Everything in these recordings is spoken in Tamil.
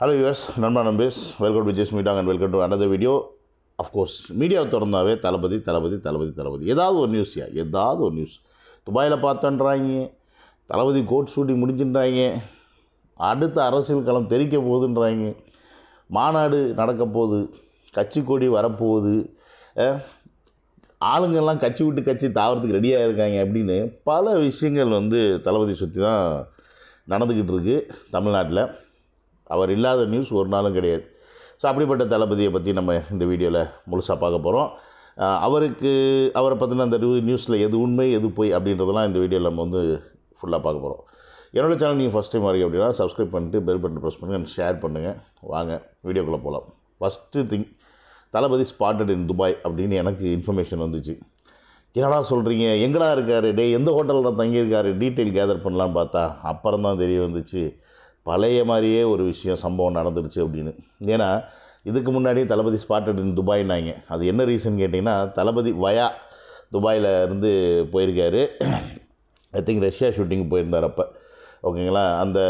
ஹலோ யூஎஸ் நண்பா நம்பேஸ் வெல்கம் டு ஜெஸ் மீட்டாங் and welcome to another video of course மீடியாவை திறந்தாவே தளபதி தளபதி தளபதி தளபதி. ஏதாவது ஒரு நியூஸ்யா ஏதாவது ஒரு நியூஸ் துபாயில் பார்த்தன்றாங்க. தளபதி கோட் ஷூட்டிங் முடிஞ்சுன்றாங்க. அடுத்த அரசியல் களம் தெரிக்க போகுதுன்றாங்க. மாநாடு நடக்க போகுது. கட்சி கொடி வரப்போகுது. ஆளுங்கள்லாம் கட்சி விட்டு கட்சி தாவறதுக்கு ரெடியாக இருக்காங்க அப்படின்னு பல விஷயங்கள் வந்து தளபதி சுற்றி தான் நடந்துக்கிட்டு இருக்குது தமிழ்நாட்டில். அவர் இல்லாத நியூஸ் ஒரு நாளும் கிடையாது. ஸோ அப்படிப்பட்ட தளபதியை பற்றி நம்ம இந்த வீடியோவில் முழுசாக பார்க்க போகிறோம் அவருக்கு அவரை பற்றின அந்த நியூஸில் எது உண்மை எது பொய் அப்படின்றதெல்லாம் இந்த வீடியோவில் நம்ம வந்து ஃபுல்லாக பார்க்க போகிறோம் என்னோடய சேனல் நீங்கள் ஃபஸ்ட் டைம் வரீங்க அப்படின்னா சப்ஸ்கிரைப் பண்ணிட்டு பெல் பட்டன் ப்ரெஸ் பண்ணுங்கள் ஷேர் பண்ணுங்கள் வாங்க வீடியோக்குள்ளே போகலாம் first thing Thalapathy spotted in Dubai அப்படின்னு எனக்கு இன்ஃபர்மேஷன் வந்துச்சு. என்னடா சொல்கிறீங்க எங்கடா இருக்கார்? டே எந்த ஹோட்டலில் தான் தங்கியிருக்காரு? டீட்டெயில் கேதர் பண்ணலான்னு பார்த்தா அப்புறம் தான் தெரிய வந்துச்சு. பழைய மாதிரியே ஒரு விஷயம் சம்பவம் நடந்துருச்சு அப்படின்னு. ஏன்னா இதுக்கு முன்னாடி தளபதி ஸ்பாட்டட் இன் துபாய்னாங்க. அது என்ன ரீசன் கேட்டிங்கன்னா தளபதி வயா துபாயில் இருந்து போயிருக்காரு. ஐ திங்க் ரஷ்யா ஷூட்டிங் போயிருந்தார் அப்போ. ஓகேங்களா அந்த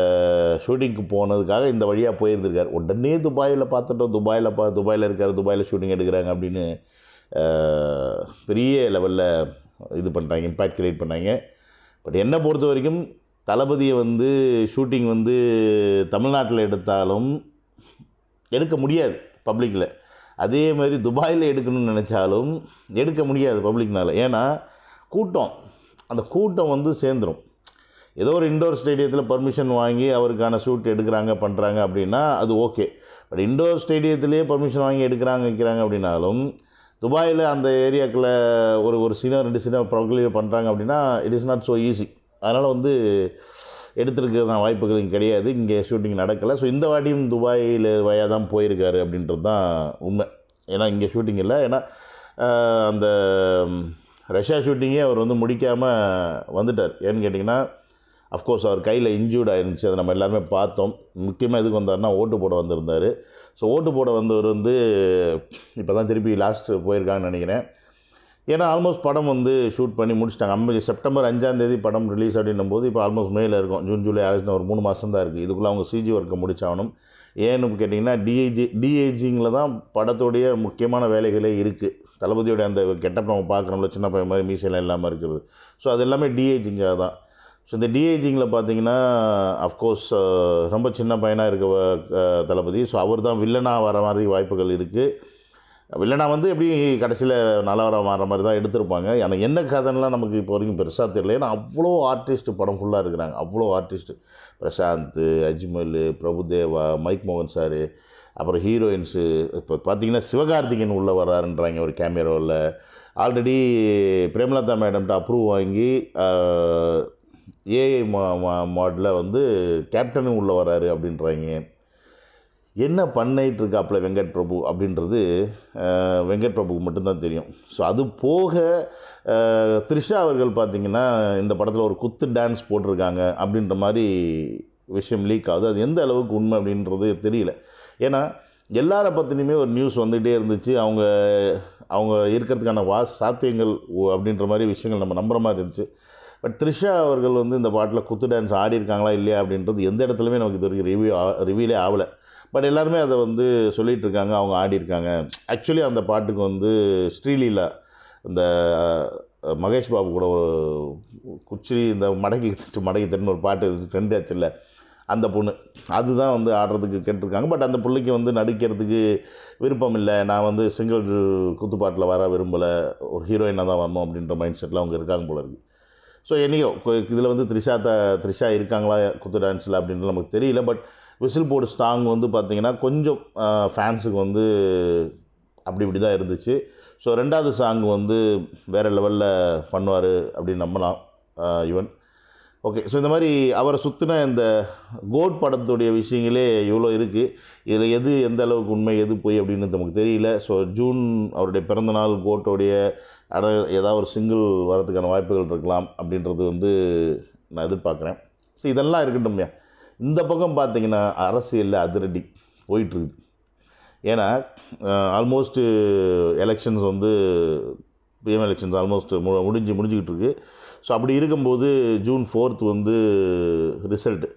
ஷூட்டிங்க்கு போனதுக்காக இந்த வழியாக போயிருந்திருக்கார். உடனே துபாயில் பார்த்துட்டோம். துபாயில் பா துபாயில் இருக்கார். துபாயில் ஷூட்டிங் எடுக்கிறாங்க அப்படின்னு பெரிய லெவலில் இது பண்ணுறாங்க இம்பேக்ட் கிரியேட் பண்ணாங்க. பட் என்னை பொறுத்த வரைக்கும் தளபதியை வந்து ஷூட்டிங் வந்து தமிழ்நாட்டில் எடுத்தாலும் எடுக்க முடியாது பப்ளிக்கில் அதே மாதிரி துபாயில் எடுக்கணும்னு நினச்சாலும் எடுக்க முடியாது பப்ளிக்னால ஏன்னா கூட்டம். அந்த கூட்டம் வந்து சேர்ந்துடும் ஏதோ ஒரு இண்டோர் ஸ்டேடியத்தில் பர்மிஷன் வாங்கி அவருக்கான ஷூட் எடுக்கிறாங்க பண்ணுறாங்க அப்படின்னா அது ஓகே பட் இண்டோர் ஸ்டேடியத்திலே பர்மிஷன் வாங்கி எடுக்கிறாங்க வைக்கிறாங்க அப்படின்னாலும் துபாயில் அந்த ஏரியாக்குள்ள ஒரு ஒரு சினிமா ரெண்டு சினிமா ப்ரொக்ளியர் பண்ணுறாங்க அப்படின்னா it is not so easy அதனால் வந்து எடுத்துருக்கிறதுனா வாய்ப்புகள் இங்கே கிடையாது. இங்கே ஷூட்டிங் நடக்கலை. ஸோ இந்த வாட்டியும் துபாயில் வயா தான் போயிருக்காரு அப்படின்றது தான் உண்மை. ஏன்னா இங்கே ஷூட்டிங் இல்லை. ஏன்னா அந்த ரஷ்யா ஷூட்டிங்கே அவர் வந்து முடிக்காமல் வந்துட்டார். ஏன்னு கேட்டிங்கன்னா அஃப்கோர்ஸ் அவர் கையில் இன்ஜூர்ட் ஆயிருந்துச்சு. அதை நம்ம எல்லாருமே பார்த்தோம். முக்கியமாக எதுக்கு வந்தார்னா ஓட்டு போட வந்திருந்தார். ஸோ ஓட்டு போட வந்தவர் வந்து இப்போ தான் திருப்பி லாஸ்ட்டு போயிருக்காங்கன்னு நினைக்கிறேன். ஏன்னா ஆல்மோஸ்ட் படம் வந்து ஷூட் பண்ணி முடிச்சிட்டாங்க. ஐம்பது செப்டம்பர் அஞ்சாம் தேதி படம் ரிலீஸ் அப்படின்னும் போது இப்போ ஆல்மோஸ்ட் மேல இருக்கும். ஜூன் ஜூலை ஆகஸ்ட் ஒரு மூணு மாதம் தான் இருக்குது இதுக்குள்ளே அவங்க சிஜி ஒர்க்கை முடிச்சாகணும். ஏன்னு கேட்டிங்கன்னா டிஏஜி டிஏஜிங்கில் தான் படத்துடைய முக்கியமான வேலைகளே இருக்குது தளபதியோட அந்த கெட்டப் நம்ம பார்க்குறோம்ல சின்ன பையன் மாதிரி மீசையெல்லாம் இல்லாமல் இருக்குது ஸோ அது எல்லாமே டிஏஜிங்காக தான். ஸோ இந்த டிஏஜிங்கில் பார்த்தீங்கன்னா அஃப்கோர்ஸ் ரொம்ப சின்ன பையனாக இருக்க தளபதி. ஸோ அவர் தான் வில்லனாக வர மாதிரி வாய்ப்புகள் இருக்குது இல்லைனா வந்து எப்படி கடைசியில் நல்லவராக வர மாதிரி தான் எடுத்திருப்பாங்க. ஆனால் என்ன கதைலாம் நமக்கு இப்போ வரைக்கும் பெருசாக தெரியல. ஏன்னா அவ்வளோ ஆர்டிஸ்ட் படம் ஃபுல்லாக இருக்கிறாங்க. அவ்வளோ ஆர்டிஸ்ட் பிரசாந்த் அஜ்மல் பிரபுதேவா மைக் மோகன் சார் அப்புறம் ஹீரோயின்ஸு இப்போ பார்த்தீங்கன்னா சிவகார்த்திகேயன் உள்ளே வர்றாருன்றாங்க ஒரு கேமராவில் ஆல்ரெடி பிரேமலதா மேடம்கிட்ட அப்ரூவ் வாங்கி ஏஐ மா மாடலில் வந்து கேப்டனும் உள்ளே வராரு அப்படின்றாங்க. என்ன பண்ணிட்டு இருக்காப்புல வெங்கட் பிரபு அப்படின்றது வெங்கட் பிரபுக்கு மட்டும்தான் தெரியும். ஸோ அது போக த்ரிஷா அவர்கள் பார்த்திங்கன்னா இந்த படத்தில் ஒரு குத்து டான்ஸ் போட்டிருக்காங்க அப்படின்ற மாதிரி விஷயம் லீக் ஆகுது. அது எந்த அளவுக்கு உண்மை அப்படின்றது தெரியல. ஏன்னா எல்லாரை பற்றினுமே ஒரு நியூஸ் வந்துகிட்டே இருந்துச்சு. அவங்க அவங்க இருக்கிறதுக்கான வா சாத்தியங்கள் ஓ- அப்படின்ற மாதிரி விஷயங்கள் நம்ம நம்புற மாதிரி இருந்துச்சு. பட் த்ரிஷா அவர்கள் வந்து இந்த பாட்டில் குத்து டான்ஸ் ஆடி இருக்காங்களா இல்லையா அப்படின்றது எந்த இடத்துலையுமே நமக்கு இது வரைக்கும் ரிவ்யூ ரிவியூலே ஆகலை. பட் எல்லாருமே அதை வந்து சொல்லிகிட்டு இருக்காங்க அவங்க ஆடிருக்காங்க ஆக்சுவலி அந்த பாட்டுக்கு வந்து ஸ்ரீலீலா இந்த மகேஷ் பாபு கூட ஒரு குச்சி இந்த மடக்கி தட்டு மடக்கி தட்டுன்னு ஒரு பாட்டு ட்ரெண்ட் ஆச்சுல்ல அந்த பொண்ணு. அதுதான் வந்து ஆடுறதுக்கு கேட்டிருக்காங்க. பட் அந்த பிள்ளைக்கு வந்து நடிக்கிறதுக்கு விருப்பம் இல்லை. நான் வந்து சிங்கிள் குத்துப்பாட்டில் வர விரும்பலை. ஒரு ஹீரோயினாக தான் வரணும் அப்படின்ற மைண்ட் செட்டில் அவங்க இருக்காங்க போல இருக்குது ஸோ என்னையோ இதில் வந்து த்ரிஷா த த்ரிஷா இருக்காங்களா குத்து டான்ஸில் அப்படின்றது நமக்கு தெரியல. பட் விசில் போர்டு ஸ்டாங் வந்து பார்த்திங்கன்னா கொஞ்சம் ஃபேன்ஸுக்கு வந்து அப்படி இப்படி தான் இருந்துச்சு. ஸோ ரெண்டாவது சாங் வந்து வேறு லெவலில் பண்ணுவார் அப்படின்னு நம்பலாம் யுவன். ஓகே ஸோ இந்த மாதிரி அவரை சுற்றின இந்த கோட் படத்துடைய விஷயங்களே இவ்வளோ இருக்குது இதில் எது எந்த அளவுக்கு உண்மை எது பொய் அப்படின்னு நமக்கு தெரியல. ஸோ ஜூன் அவருடைய பிறந்தநாள் கோட்டோடைய அட ஏதாவது ஒரு சிங்கிள் வரதுக்கான வாய்ப்புகள் இருக்கலாம் அப்படின்றது வந்து நான் எதிர்பார்க்குறேன். ஸோ இதெல்லாம் இருக்கட்டும்யா இந்த பக்கம் பார்த்திங்கன்னா அரசியலில் அதிரடி போயிட்டுருக்குது. ஏன்னா ஆல்மோஸ்ட்டு எலெக்ஷன்ஸ் வந்து பிஎம் எலெக்ஷன்ஸ் ஆல்மோஸ்ட் மு முடிஞ்சு முடிஞ்சுக்கிட்டு இருக்குது ஸோ அப்படி இருக்கும்போது ஜூன் ஃபோர்த் வந்து ரிசல்ட்டு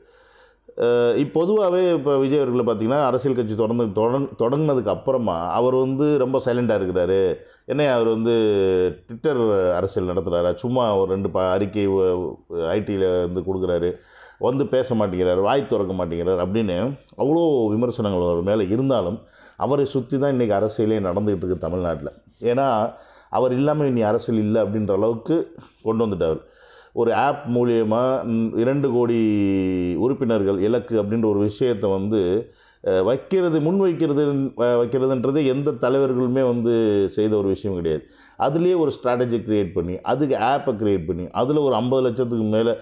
இப்போ பொதுவாகவே இப்போ விஜய் அவர்களை பார்த்தீங்கன்னா அரசியல் கட்சி தொடர்ந்து தொடங் தொடங்கினதுக்கு அப்புறமா அவர் வந்து ரொம்ப சைலண்ட்டாக இருக்கிறாரு. என்ன அவர் வந்து ட்விட்டர் அரசியல் நடத்துகிறாரா சும்மா ஒரு ரெண்டு ப அறிக்கை ஐடியில் வந்து கொடுக்குறாரு. வந்து பேச மாட்டேங்கிறார் வாய் திறக்க மாட்டேங்கிறார் அப்படின்னு அவ்வளோ விமர்சனங்கள் அவர் மேலே இருந்தாலும் அவரை சுற்றி தான் இன்றைக்கி அரசியலே நடந்துகிட்டு இருக்குது தமிழ்நாட்டில். ஏன்னா அவர் இல்லாமல் இனி அரசியல் இல்லை அப்படின்ற அளவுக்கு கொண்டு வந்துட்டார். ஒரு ஆப் மூலியமாக இரண்டு கோடி உறுப்பினர்கள் இலக்கு அப்படின்ற ஒரு விஷயத்தை வந்து வைக்கிறது முன் வைக்கிறது வ- வைக்கிறதுன்றது எந்த தலைவர்களுமே வந்து செய்த ஒரு விஷயம் கிடையாது. அதுலேயே ஒரு ஸ்ட்ராட்டஜி க்ரியேட் பண்ணி அதுக்கு ஆப்பை க்ரியேட் பண்ணி அதில் ஒரு ஐம்பது லட்சத்துக்கு மேலே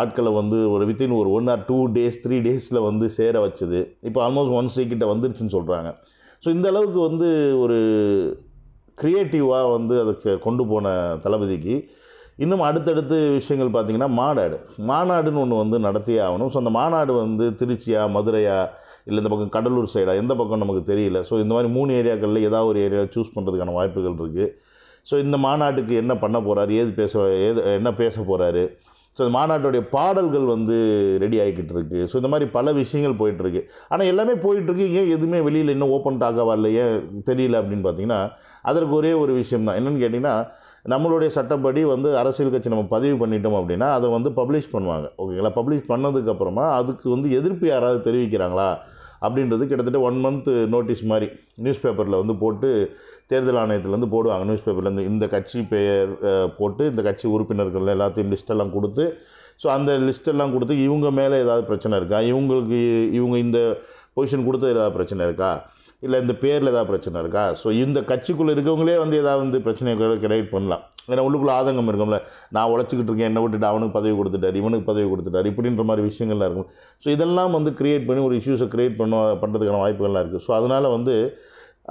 ஆட்களை வந்து ஒரு வித்தின் ஒரு one or two days three டேஸில் வந்து சேர வச்சது. இப்போ ஆல்மோஸ்ட் ஒன் கிட்ட வந்துருச்சுன்னு சொல்கிறாங்க ஸோ இந்த அளவுக்கு வந்து ஒரு க்ரியேட்டிவாக வந்து அதுக்கு கொண்டு போன தளபதிக்கு இன்னும் அடுத்தடுத்து விஷயங்கள் பார்த்திங்கன்னா மாநாடு. மாநாடுன்னு ஒன்று வந்து நடத்தியே ஆகணும். ஸோ அந்த மாநாடு வந்து திருச்சியா மதுரையா இல்லை இந்த பக்கம் கடலூர் சைடாக எந்த பக்கம் நமக்கு தெரியல. ஸோ இந்த மாதிரி மூணு ஏரியாக்களில் ஏதாவது ஒரு ஏரியா சூஸ் பண்ணுறதுக்கான வாய்ப்புகள் இருக்குது ஸோ இந்த மாநாட்டுக்கு என்ன பண்ண போகிறாரு ஏது பேச ஏது என்ன பேச போகிறாரு ஸோ இந்த மாநாட்டுடைய பாடல்கள் வந்து ரெடி ஆகிக்கிட்டு இருக்கு. ஸோ இந்த மாதிரி பல விஷயங்கள் போயிட்டுருக்கு ஆனால் எல்லாமே போயிட்டுருக்கு ஏன் எதுவுமே வெளியில் இன்னும் ஓப்பன் டாக் வரல ஏன் தெரியல அப்படின்னு பார்த்தீங்கன்னா அதற்கு ஒரே ஒரு விஷயம் தான். என்னென்னு கேட்டிங்கன்னா நம்மளுடைய சட்டப்படி வந்து அரசியல் கட்சி நம்ம பதிவு பண்ணிட்டோம் அப்படின்னா அதை வந்து பப்ளிஷ் பண்ணுவாங்க. ஓகேங்களா பப்ளிஷ் பண்ணதுக்கப்புறமா அதுக்கு வந்து எதிர்ப்பு யாராவது தெரிவிக்கிறாங்களா? அப்படின்றது கிட்டத்தட்ட ஒன் மந்த் நோட்டீஸ் மாதிரி நியூஸ் பேப்பரில் வந்து போட்டு தேர்தல் ஆணையத்துலேருந்து போடுவாங்க. நியூஸ் பேப்பர்லேருந்து இந்த கட்சி பெயர் போட்டு இந்த கட்சி உறுப்பினர்கள் எல்லாத்தையும் லிஸ்ட்டெல்லாம் கொடுத்து ஸோ அந்த லிஸ்ட்டெல்லாம் கொடுத்து இவங்க மேலே ஏதாவது பிரச்சனை இருக்கா? இவங்களுக்கு இவங்க இந்த பொசிஷன் கொடுத்தது ஏதாவது பிரச்சனை இருக்கா? இல்லை இந்த பேரில் ஏதாவது பிரச்சனை இருக்கா? ஸோ இந்த கட்சிக்குள்ளே இருக்கவங்களே வந்து ஏதாவது வந்து பிரச்சனைகளை கிரியேட் பண்ணலாம். ஏன்னா உள்ளுக்குள்ளே ஆதங்கம் இருக்கும்ல. நான் உழைச்சிக்கிட்டு இருக்கேன் என்னை விட்டுட்டு அவனுக்கு பதவி கொடுத்துட்டார் இவனுக்கு பதவி கொடுத்துட்டாரு இப்படின்ற மாதிரி விஷயங்கள்லாம் இருக்கும். ஸோ இதெல்லாம் வந்து க்ரியேட் பண்ணி ஒரு இஷ்யூஸை க்ரியேட் பண்ண பண்ணுறதுக்கான வாய்ப்புகள்லாம் இருக்குது. ஸோ அதனால் வந்து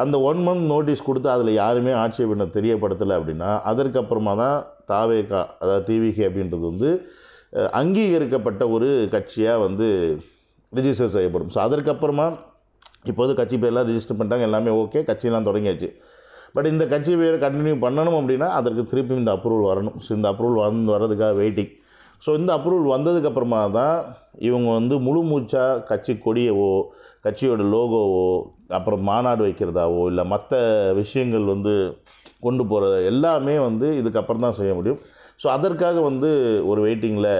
அந்த ஒன் மந்த் நோட்டீஸ் கொடுத்து அதில் யாருமே ஆட்சேபனை தெரியப்படுத்தலை அப்படின்னா அதற்கப்புறமா தான் தாவேகா அதாவது டிவிகே அப்படின்றது வந்து அங்கீகரிக்கப்பட்ட ஒரு கட்சியாக வந்து ரிஜிஸ்டர் செய்யப்படும். ஸோ அதற்கப்புறமா இப்போது கட்சி பேர்லாம் ரிஜிஸ்டர் பண்ணிட்டாங்க எல்லாமே ஓகே கட்சியெல்லாம் தொடங்கியாச்சு. பட் இந்த கட்சி பேர் கண்டினியூ பண்ணணும் அப்படின்னா அதற்கு திருப்பி இந்த அப்ரூவல் வரணும். ஸோ இந்த அப்ரூவல் வந்து வர்றதுக்காக வெயிட்டிங் ஸோ இந்த அப்ரூவல் வந்ததுக்கப்புறமா தான் இவங்க வந்து முழு மூச்சாக கட்சி கொடியவோ கட்சியோட லோகோவோ அப்புறம் மாநாடு வைக்கிறதாவோ இல்லை மற்ற விஷயங்கள் வந்து கொண்டு போகிற எல்லாமே வந்து இதுக்கப்புறம் தான் செய்ய முடியும். ஸோ அதற்காக வந்து ஒரு வெயிட்டிங்கில்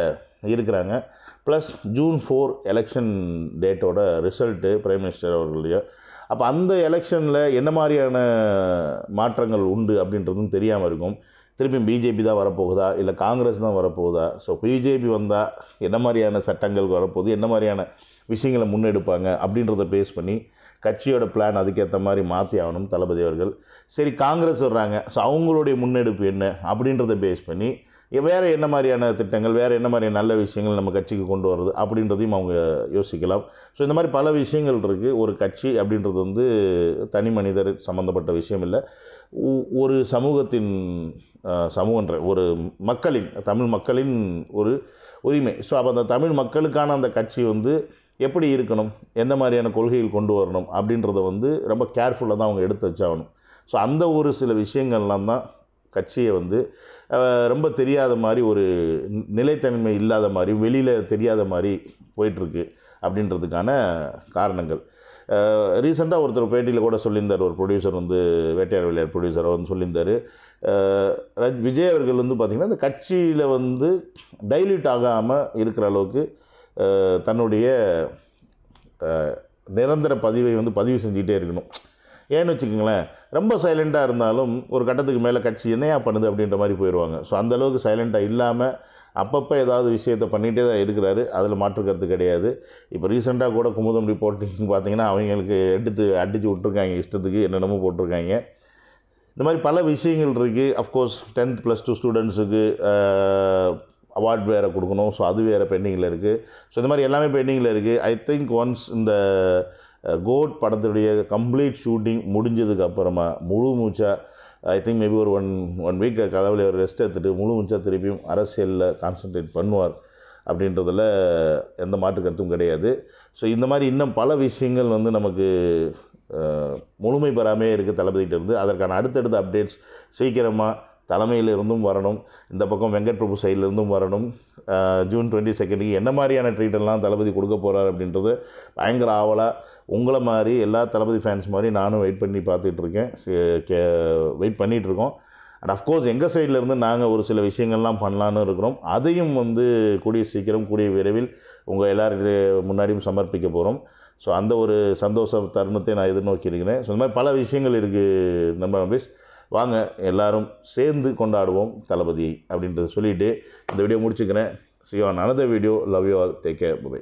இருக்கிறாங்க. ப்ளஸ் ஜூன் ஃபோர் எலெக்ஷன் டேட்டோட ரிசல்ட்டு பிரைம் மினிஸ்டர் அவர்களுடைய அப்போ அந்த எலெக்ஷனில் என்ன மாதிரியான மாற்றங்கள் உண்டு அப்படின்றதும் தெரியாமல் இருக்கும். திருப்பி பிஜேபி தான் வரப்போகுதா? இல்லை காங்கிரஸ் தான் வரப்போகுதா? ஸோ பிஜேபி வந்தால் என்ன மாதிரியான சட்டங்கள் வரப்போகுது? என்ன மாதிரியான விஷயங்களை முன்னெடுப்பாங்க? அப்படின்றத பேஸ் பண்ணி கட்சியோட பிளான் அதுக்கேற்ற மாதிரி மாற்றி ஆகணும் தளபதி அவர்கள். சரி காங்கிரஸ் வர்றாங்க. ஸோ அவங்களுடைய முன்னெடுப்பு என்ன? அப்படின்றத பேஸ் பண்ணி வேறு என்ன மாதிரியான திட்டங்கள் வேறு என்ன மாதிரியான நல்ல விஷயங்கள் நம்ம கட்சிக்கு கொண்டு வர்றது அப்படின்றதையும் அவங்க யோசிக்கலாம். ஸோ இந்த மாதிரி பல விஷயங்கள் இருக்குது ஒரு கட்சி அப்படின்றது வந்து தனி மனிதர் சம்மந்தப்பட்ட விஷயம் இல்லை. ஒரு சமூகத்தின் சமூகன்ற ஒரு மக்களின் தமிழ் மக்களின் ஒரு உரிமை. ஸோ அப்போ அந்த தமிழ் மக்களுக்கான அந்த கட்சி வந்து எப்படி இருக்கணும்? எந்த மாதிரியான கொள்கைகள் கொண்டு வரணும்? அப்படின்றத வந்து ரொம்ப கேர்ஃபுல்லாக தான் அவங்க எடுத்து வச்சாகணும். ஸோ அந்த ஒரு சில விஷயங்கள்லாம் தான் கட்சியை வந்து ரொம்ப தெரியாத மாதிரி ஒரு நிலைத்தன்மை இல்லாத மாதிரி வெளியில் தெரியாத மாதிரி போயிட்டுருக்கு அப்படின்றதுக்கான காரணங்கள். ரீசெண்டாக ஒருத்தர் பேட்டியில் கூட சொல்லியிருந்தார் ஒரு ப்ரொடியூசர் வந்து வேட்டையார் விளையார் ப்ரொடியூசர் வந்து சொல்லியிருந்தார். ரஜ்- விஜய் அவர்கள் வந்து பார்த்திங்கன்னா இந்த கட்சியில் வந்து டைல்யூட் ஆகாமல் இருக்கிற அளவுக்கு தன்னுடைய நிரந்தர பதிவை வந்து பதிவு செஞ்சுக்கிட்டே இருக்கணும். ஏன்னு வச்சுக்கோங்களேன் ரொம்ப சைலண்ட்டாக இருந்தாலும் ஒரு கட்டத்துக்கு மேலே கட்சி என்னையா பண்ணுது அப்படின்ற மாதிரி போயிடுவாங்க ஸோ அந்தளவுக்கு சைலண்ட்டாக இல்லாமல் அப்பப்போ ஏதாவது விஷயத்தை பண்ணிகிட்டே தான் இருக்கிறாரு. அதில் மாற்று கருத்து கிடையாது. இப்போ ரீசெண்டாக கூட குமுதம் ரிப்போர்ட்டிங் பார்த்தீங்கன்னா அவங்களுக்கு எடுத்து அடித்து விட்ருக்காங்க இஷ்டத்துக்கு என்னென்னமோ போட்டிருக்காங்க. இந்த மாதிரி பல விஷயங்கள் இருக்குது of course tenth plus two ஸ்டூடெண்ட்ஸுக்கு அவார்ட் வேறு கொடுக்கணும். ஸோ அது வேறு பெண்டிங்கில் இருக்குது ஸோ இந்த மாதிரி எல்லாமே பெண்டிங்கில் இருக்குது ஐ திங்க் ஒன்ஸ் இந்த கோட் படத்துடைய கம்ப்ளீட் ஷூட்டிங் முடிஞ்சதுக்கு அப்புறமா முழு மூச்சா ஐ திங்க் மேபி ஒரு ஒன் ஒன் வீக் கதவுல ஒரு ரெஸ்ட் எடுத்துகிட்டு முழு மூச்சா திருப்பியும் அரசியலில் கான்சென்ட்ரேட் பண்ணுவார் அப்படின்றதில் எந்த மாற்று கருத்தும் கிடையாது. ஸோ இந்த மாதிரி இன்னும் பல விஷயங்கள் வந்து நமக்கு முழுமை பெறாமே இருக்குது தளபதிகிட்ட இருந்து. அதற்கான அடுத்தடுத்த அப்டேட்ஸ் சீக்கிரமாக தலைமையிலிருந்தும் வரணும். இந்த பக்கம் வெங்கட் பிரபு சைட்லேருந்தும் வரணும். ஜூன் டுவெண்ட்டி செகண்டுக்கு என்ன மாதிரியான ட்ரீட் எல்லாம் தளபதி கொடுக்க போகிறார் அப்படின்றது பயங்கர ஆவலாக உங்களை மாதிரி எல்லா தளபதி ஃபேன்ஸ் மாதிரி நானும் வெயிட் பண்ணி பார்த்துட்ருக்கேன். கே வெயிட் பண்ணிகிட்ருக்கோம் அண்ட் அஃப்கோர்ஸ் எங்கள் சைட்லேருந்து நாங்கள் ஒரு சில விஷயங்கள்லாம் பண்ணலான்னு இருக்கிறோம். அதையும் வந்து கூடிய சீக்கிரம் கூடிய விரைவில் உங்கள் எல்லாருக்கு முன்னாடியும் சமர்ப்பிக்க போகிறோம் ஸோ அந்த ஒரு சந்தோஷ தருணத்தை நான் எதிர்நோக்கி இருக்கிறேன் ஸோ இந்த மாதிரி பல விஷயங்கள் இருக்குது நம்ம நம்பேஷ் வாங்க எல்லாரும் சேர்ந்து கொண்டாடுவோம் தளபதியை அப்படின்றத சொல்லிவிட்டு இந்த வீடியோ முடிச்சுக்கிறேன். See on another video love you all take care bye